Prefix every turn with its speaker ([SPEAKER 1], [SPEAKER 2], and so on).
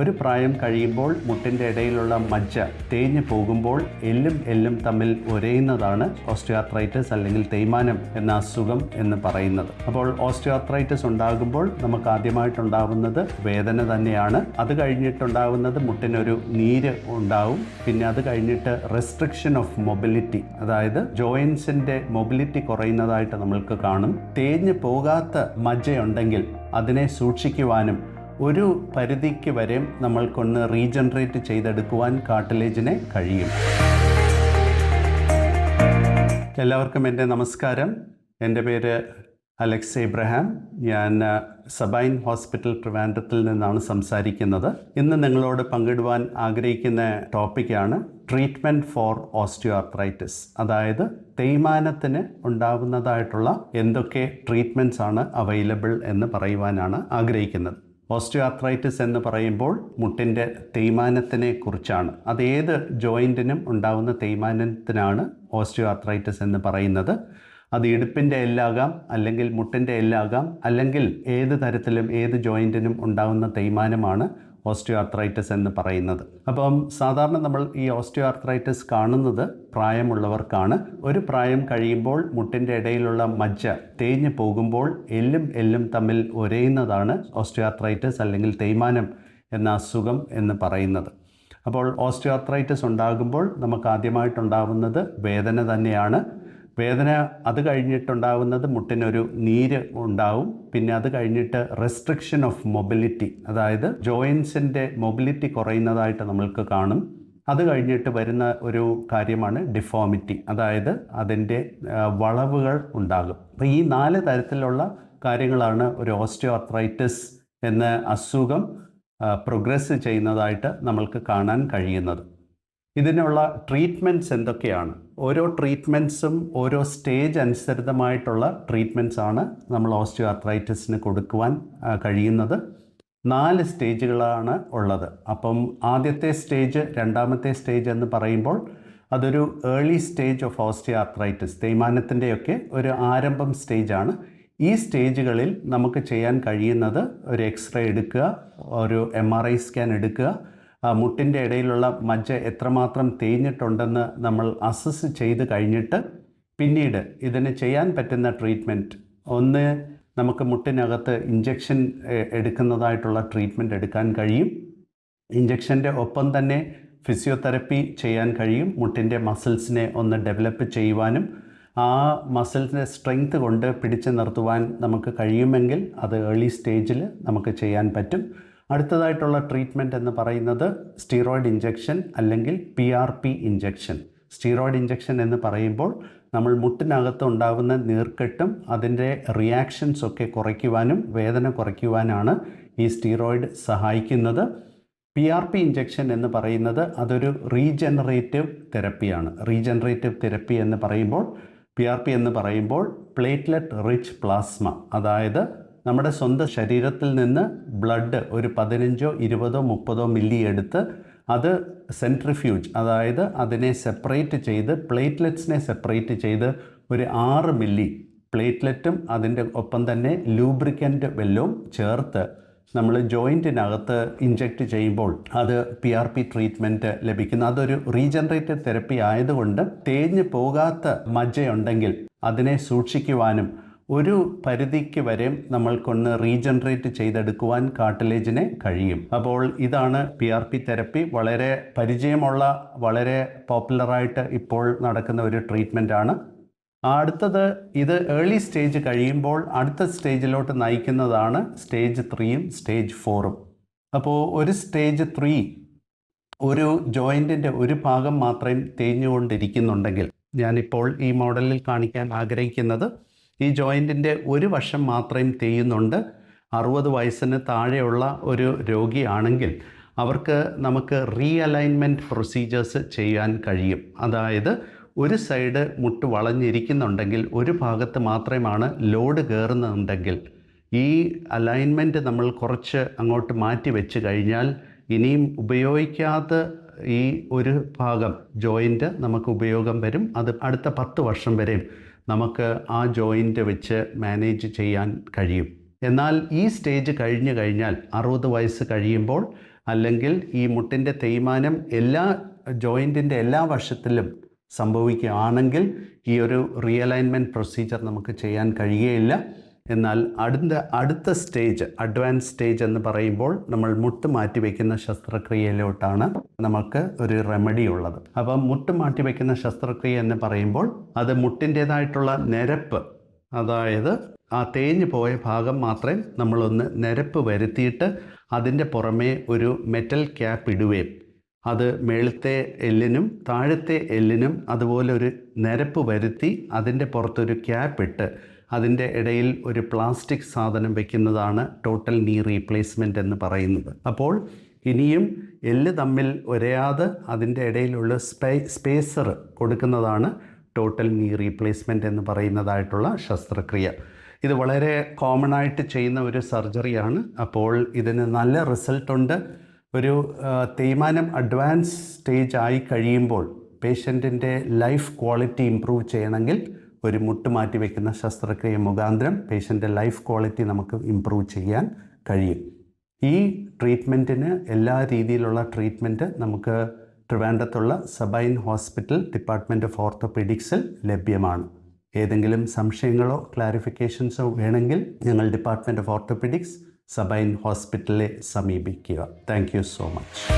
[SPEAKER 1] ഒരു പ്രായം കഴിയുമ്പോൾ മുട്ടിന്റെ ഇടയിലുള്ള മജ്ജ തേഞ്ഞു പോകുമ്പോൾ എല്ലും എല്ലും തമ്മിൽ ഒരയുന്നതാണ് ഓസ്റ്റിയോആർത്രൈറ്റിസ് അല്ലെങ്കിൽ തേയ്മാനം എന്ന അസുഖം എന്ന് പറയുന്നത്. അപ്പോൾ ഓസ്റ്റിയോആർത്രൈറ്റിസ് ഉണ്ടാകുമ്പോൾ നമുക്ക് ആദ്യമായിട്ടുണ്ടാകുന്നത് വേദന തന്നെയാണ്. അത് കഴിഞ്ഞിട്ടുണ്ടാകുന്നത് മുട്ടിനൊരു നീര് ഉണ്ടാവും. പിന്നെ അത് കഴിഞ്ഞിട്ട് റെസ്ട്രിക്ഷൻ ഓഫ് മൊബിലിറ്റി അതായത് ജോയിൻസിന്റെ മൊബിലിറ്റി കുറയുന്നതായിട്ട് നമ്മൾക്ക് കാണും. തേഞ്ഞു പോകാത്ത മജ്ജയുണ്ടെങ്കിൽ അതിനെ സൂക്ഷിക്കുവാനും ഒരു പരിധിക്ക് വരെ നമ്മൾക്കൊന്ന് റീജനറേറ്റ് ചെയ്തെടുക്കുവാൻ കാട്ടിലേജിനെ കഴിയും. എല്ലാവർക്കും എന്റെ നമസ്കാരം. എന്റെ പേര് അലക്സ് എബ്രഹാം ഞാൻ സബൈൻ ഹോസ്പിറ്റൽ ട്രിവാൻഡ്രത്തിൽ നിന്നാണ് സംസാരിക്കുന്നത്. ഇന്ന് നിങ്ങളോട് പങ്കിടുവാൻ ആഗ്രഹിക്കുന്ന ടോപ്പിക്കാണ് ട്രീറ്റ്മെന്റ് ഫോർ ഓസ്റ്റിയോആർത്രൈറ്റിസ്. അതായത് തേയ്മാനത്തിന് ഉണ്ടാകുന്നതായിട്ടുള്ള എന്തൊക്കെ ട്രീറ്റ്മെന്റ്സ് ആണ് അവൈലബിൾ എന്ന് പറയുവാനാണ് ആഗ്രഹിക്കുന്നത്. ഓസ്റ്റിയോആർത്രൈറ്റിസ് എന്ന് പറയുമ്പോൾ മുട്ടിന്റെ തേയ്മാനത്തിനെ കുറിച്ചാണ്. അത് ഏത് ജോയിന്റിനും ഉണ്ടാവുന്ന തേയ്മാനത്തിനാണ് ഓസ്റ്റിയോആർത്രൈറ്റിസ് എന്ന് പറയുന്നത്. അത് ഇടുപ്പിന്റെ എല്ലാകാം അല്ലെങ്കിൽ മുട്ടിന്റെ എല്ലാകാം അല്ലെങ്കിൽ ഏത് തരത്തിലും ഏത് ജോയിന്റിനും ഉണ്ടാകുന്ന തേയ്മാനമാണ് ഓസ്റ്റിയോആർത്രൈറ്റിസ് എന്ന് പറയുന്നത്. അപ്പം സാധാരണ നമ്മൾ ഈ ഓസ്റ്റിയോ ആർത്രൈറ്റിസ് കാണുന്നത് പ്രായമുള്ളവർക്കാണ്. ഒരു പ്രായം കഴിയുമ്പോൾ മുട്ടിന്റെ ഇടയിലുള്ള മജ്ജ തേഞ്ഞു പോകുമ്പോൾ എല്ലും എല്ലും തമ്മിൽ ഒരയുന്നതാണ് ഓസ്റ്റിയോ ആർത്രൈറ്റിസ് അല്ലെങ്കിൽ തേയ്മാനം എന്ന അസുഖം എന്ന് പറയുന്നത്. അപ്പോൾ ഓസ്റ്റിയോ ആർത്രൈറ്റിസ് ഉണ്ടാകുമ്പോൾ നമുക്ക് ആദ്യമായിട്ടുണ്ടാവുന്നത് വേദന തന്നെയാണ്. വേദന അത് കഴിഞ്ഞിട്ടുണ്ടാവുന്നത് മുട്ടിനൊരു നീര് ഉണ്ടാവും. പിന്നെ അത് കഴിഞ്ഞിട്ട് റെസ്ട്രിക്ഷൻ ഓഫ് മൊബിലിറ്റി അതായത് ജോയിൻസിന്റെ മൊബിലിറ്റി കുറയുന്നതായിട്ട് നമ്മൾക്ക് കാണും. അത് കഴിഞ്ഞിട്ട് വരുന്ന ഒരു കാര്യമാണ് ഡിഫോമിറ്റി അതായത് അതിന്റെ വളവുകൾ ഉണ്ടാകും. അപ്പോൾ ഈ നാല് തരത്തിലുള്ള കാര്യങ്ങളാണ് ഒരു ഓസ്റ്റിയോത്രൈറ്റിസ് എന്ന അസുഖം പ്രോഗ്രസ് ചെയ്യുന്നതായിട്ട് നമ്മൾക്ക് കാണാൻ കഴിയുന്നത്. ഇതിനുള്ള ട്രീറ്റ്മെന്റ്സ് എന്തൊക്കെയാണ്? ഓരോ ട്രീറ്റ്മെന്റ്സും ഓരോ സ്റ്റേജ് അനുസരിതമായിട്ടുള്ള ട്രീറ്റ്മെന്റ്സ് ആണ് നമ്മൾ ഓസ്റ്റിയോ ആർത്രൈറ്റിസിന് കൊടുക്കുവാൻ കഴിയുന്നത്. നാല് സ്റ്റേജുകളാണ് ഉള്ളത്. അപ്പം ആദ്യത്തെ സ്റ്റേജ് രണ്ടാമത്തെ സ്റ്റേജ് എന്ന് പറയുമ്പോൾ അതൊരു early stage of osteoarthritis തേയ്മാനത്തിന്റെയൊക്കെ ഒരു ആരംഭം സ്റ്റേജാണ് ഈ സ്റ്റേജുകളിൽ നമുക്ക് ചെയ്യാൻ കഴിയുന്നത് ഒരു എക്സ്റേ എടുക്കുക ഒരു എം ആർ ഐ സ്കാൻ എടുക്കുക മുട്ടിന്റെ ഇടയിലുള്ള മജ്ജ എത്രമാത്രം തേഞ്ഞിട്ടുണ്ടെന്ന് നമ്മൾ അസസ് ചെയ്ത് കഴിഞ്ഞിട്ട് പിന്നീട് ഇതിന് ചെയ്യാൻ പറ്റുന്ന ട്രീറ്റ്മെന്റ് ഒന്ന് നമുക്ക് മുട്ടിനകത്ത് ഇഞ്ചക്ഷൻ എടുക്കുന്നതായിട്ടുള്ള ട്രീറ്റ്മെന്റ് എടുക്കാൻ കഴിയും. ഇഞ്ചക്ഷന്റെ ഒപ്പം തന്നെ ഫിസിയോതെറപ്പി ചെയ്യാൻ കഴിയും. മുട്ടിന്റെ മസിൽസിനെ ഒന്ന് ഡെവലപ്പ് ചെയ്യുവാനും ആ മസിൽസിന്റെ സ്ട്രെങ്ത് കൊണ്ട് പിടിച്ചു നിർത്തുവാൻ നമുക്ക് കഴിയുമെങ്കിൽ അത് ഏർലി സ്റ്റേജിൽ നമുക്ക് ചെയ്യാൻ പറ്റും. അടുത്തതായിട്ടുള്ള ട്രീറ്റ്മെന്റ് എന്ന് പറയുന്നത് സ്റ്റീറോയിഡ് ഇഞ്ചക്ഷൻ അല്ലെങ്കിൽ P R P injection steroid injection എന്ന് പറയുമ്പോൾ നമ്മൾ മുട്ടിനകത്ത് ഉണ്ടാകുന്ന നീർക്കെട്ടും അതിന്റെ റിയാക്ഷൻസ് ഒക്കെ കുറയ്ക്കുവാനും വേദന കുറയ്ക്കുവാനാണ് ഈ സ്റ്റീറോയിഡ് സഹായിക്കുന്നത്. പി ആർ പി ഇഞ്ചക്ഷൻ എന്ന് പറയുന്നത് അതൊരു റീജനറേറ്റീവ് തെറപ്പിയാണ് റീജനറേറ്റീവ് തെറപ്പി എന്ന് പറയുമ്പോൾ പി ആർ പി എന്ന് പറയുമ്പോൾ പ്ലേറ്റ്ലെറ്റ് റിച്ച് പ്ലാസ്മ അതായത് നമ്മുടെ സ്വന്തം ശരീരത്തിൽ നിന്ന് ബ്ലഡ് ഒരു പതിനഞ്ചോ ഇരുപതോ മുപ്പതോ മില്ലി എടുത്ത് അത് സെൻട്രിഫ്യൂജ് അതായത് അതിനെ സെപ്പറേറ്റ് ചെയ്ത് പ്ലേറ്റ്ലെറ്റ്സിനെ സെപ്പറേറ്റ് ചെയ്ത് ഒരു ആറ് മില്ലി പ്ലേറ്റ്ലെറ്റും അതിന്റെ ഒപ്പം തന്നെ ലൂബ്രിക്കന്റ് വെല്ലവും ചേർത്ത് നമ്മൾ ജോയിന്റിനകത്ത് ഇഞ്ചെക്റ്റ് ചെയ്യുമ്പോൾ അത് പി ആർ പി ട്രീറ്റ്മെന്റ് ലഭിക്കുന്നു. അതൊരു റീജനറേറ്റീവ് തെറപ്പി ആയതുകൊണ്ട് തേഞ്ഞ് പോകാത്ത മജ്ജയുണ്ടെങ്കിൽ അതിനെ സൂക്ഷിക്കുവാനും ഒരു പരിധിക്ക് വരെ നമ്മൾക്കൊന്ന് റീജനറേറ്റ് ചെയ്തെടുക്കുവാൻ കാട്ടിലേജിനെ കഴിയും. അപ്പോൾ ഇതാണ് പി ആർ പി തെറപ്പി. വളരെ പരിചയമുള്ള വളരെ പോപ്പുലറായിട്ട് ഇപ്പോൾ നടക്കുന്ന ഒരു ട്രീറ്റ്മെന്റാണ് അടുത്തത് ഇത് ഏർലി സ്റ്റേജ് കഴിയുമ്പോൾ അടുത്ത സ്റ്റേജിലോട്ട് നയിക്കുന്നതാണ് സ്റ്റേജ് ത്രീയും സ്റ്റേജ് ഫോറും. അപ്പോൾ ഒരു സ്റ്റേജ് ത്രീ ഒരു ജോയിന്റിന്റെ ഒരു ഭാഗം മാത്രം തേഞ്ഞുകൊണ്ടിരിക്കുന്നുണ്ടെങ്കിൽ ഞാനിപ്പോൾ ഈ മോഡലിൽ കാണിക്കാൻ ആഗ്രഹിക്കുന്നത് ഈ ജോയിന്റിന്റെ ഒരു വശം മാത്രമേ തേയുന്നുണ്ട്. അറുപത് വയസ്സിന് താഴെയുള്ള ഒരു രോഗിയാണെങ്കിൽ അവർക്ക് നമുക്ക് റീ അലൈൻമെന്റ് പ്രൊസീജിയേഴ്സ് ചെയ്യാൻ കഴിയും. അതായത് ഒരു സൈഡ് മുട്ട് വളഞ്ഞിരിക്കുന്നുണ്ടെങ്കിൽ ഒരു ഭാഗത്ത് മാത്രമാണ് ലോഡ് കയറുന്നുണ്ടെങ്കിൽ ഈ അലൈൻമെന്റ് നമ്മൾ കുറച്ച് അങ്ങോട്ട് മാറ്റി വെച്ച് കഴിഞ്ഞാൽ ഇനിയും ഉപയോഗിക്കാത്ത ഈ ഒരു ഭാഗം ജോയിന്റ് നമുക്ക് ഉപയോഗം വരും. അത് അടുത്ത പത്ത് വർഷം വരെയും നമുക്ക് ആ ജോയിന്റ് വെച്ച് മാനേജ് ചെയ്യാൻ കഴിയും. എന്നാൽ ഈ സ്റ്റേജ് കഴിഞ്ഞു കഴിഞ്ഞാൽ അറുപത് വയസ്സ് കഴിയുമ്പോൾ അല്ലെങ്കിൽ ഈ മുട്ടിന്റെ തേയ്മാനം എല്ലാ ജോയിന്റിന്റെ എല്ലാ വർഷത്തിലും സംഭവിക്കുകയാണെങ്കിൽ ഈ ഒരു റിയലൈൻമെന്റ് പ്രൊസീജിയർ നമുക്ക് ചെയ്യാൻ കഴിയുകയില്ല എന്നാൽ അടുത്ത അടുത്ത സ്റ്റേജ് അഡ്വാൻസ് സ്റ്റേജ് എന്ന് പറയുമ്പോൾ നമ്മൾ മുട്ട് മാറ്റി വയ്ക്കുന്ന ശസ്ത്രക്രിയയിലോട്ടാണ് നമുക്ക് ഒരു റെമഡി ഉള്ളത്. അപ്പം മുട്ട് മാറ്റി വയ്ക്കുന്ന ശസ്ത്രക്രിയ എന്ന് പറയുമ്പോൾ അത് മുട്ടിന്റേതായിട്ടുള്ള നിരപ്പ് അതായത് ആ തേഞ്ഞു പോയ ഭാഗം മാത്രമേ നമ്മളൊന്ന് നിരപ്പ് വരുത്തിയിട്ട് അതിന്റെ പുറമേ ഒരു മെറ്റൽ ക്യാപ്പ് ഇടുകയും അത് മേളത്തെ എല്ലിനും താഴത്തെ എല്ലിനും അതുപോലെ ഒരു നിരപ്പ് വരുത്തി അതിന്റെ പുറത്തൊരു ക്യാപ്പ് ഇട്ട് അതിന്റെ ഇടയിൽ ഒരു പ്ലാസ്റ്റിക് സാധനം വെക്കുന്നതാണ് ടോട്ടൽ നീ റീപ്ലേസ്മെന്റ് എന്ന് പറയുന്നത്. അപ്പോൾ ഇനിയും എല്ല് തമ്മിൽ ഒരയാതെ അതിന്റെ ഇടയിലുള്ള സ്പേ സ്പേസർ കൊടുക്കുന്നതാണ് ടോട്ടൽ നീ റീപ്ലേസ്മെന്റ് എന്ന് പറയുന്നതായിട്ടുള്ള ശസ്ത്രക്രിയ. ഇത് വളരെ കോമൺ ആയിട്ട് ചെയ്യുന്ന ഒരു സർജറിയാണ് അപ്പോൾ ഇതിന് നല്ല റിസൾട്ടുണ്ട് ഒരു ആ, തേയ്മാനം അഡ്വാൻസ് സ്റ്റേജ് ആയി കഴിയുമ്പോൾ പേഷ്യന്റിന്റെ ലൈഫ് ക്വാളിറ്റി ഇമ്പ്രൂവ് ചെയ്യണമെങ്കിൽ ഒരു മുട്ട് മാറ്റി വയ്ക്കുന്ന ശസ്ത്രക്രിയ മുഖാന്തരം പേഷ്യന്റെ ലൈഫ് ക്വാളിറ്റി നമുക്ക് ഇമ്പ്രൂവ് ചെയ്യാൻ കഴിയും. ഈ ട്രീറ്റ്മെന്റിന് എല്ലാ രീതിയിലുള്ള ട്രീറ്റ്മെന്റ് നമുക്ക് ട്രിവാൻഡത്തുള്ള സബൈൻ ഹോസ്പിറ്റൽ ഡിപ്പാർട്ട്മെന്റ് ഓഫ് ഓർത്തോപെഡിക്സിൽ ലഭ്യമാണ്. ഏതെങ്കിലും സംശയങ്ങളോ ക്ലാരിഫിക്കേഷൻസോ വേണമെങ്കിൽ ഞങ്ങൾ ഡിപ്പാർട്ട്മെന്റ് ഓഫ് ഓർത്തോപെഡിക്സ് സബൈൻ ഹോസ്പിറ്റലിലെ സമീപിക്കുക. Thank so much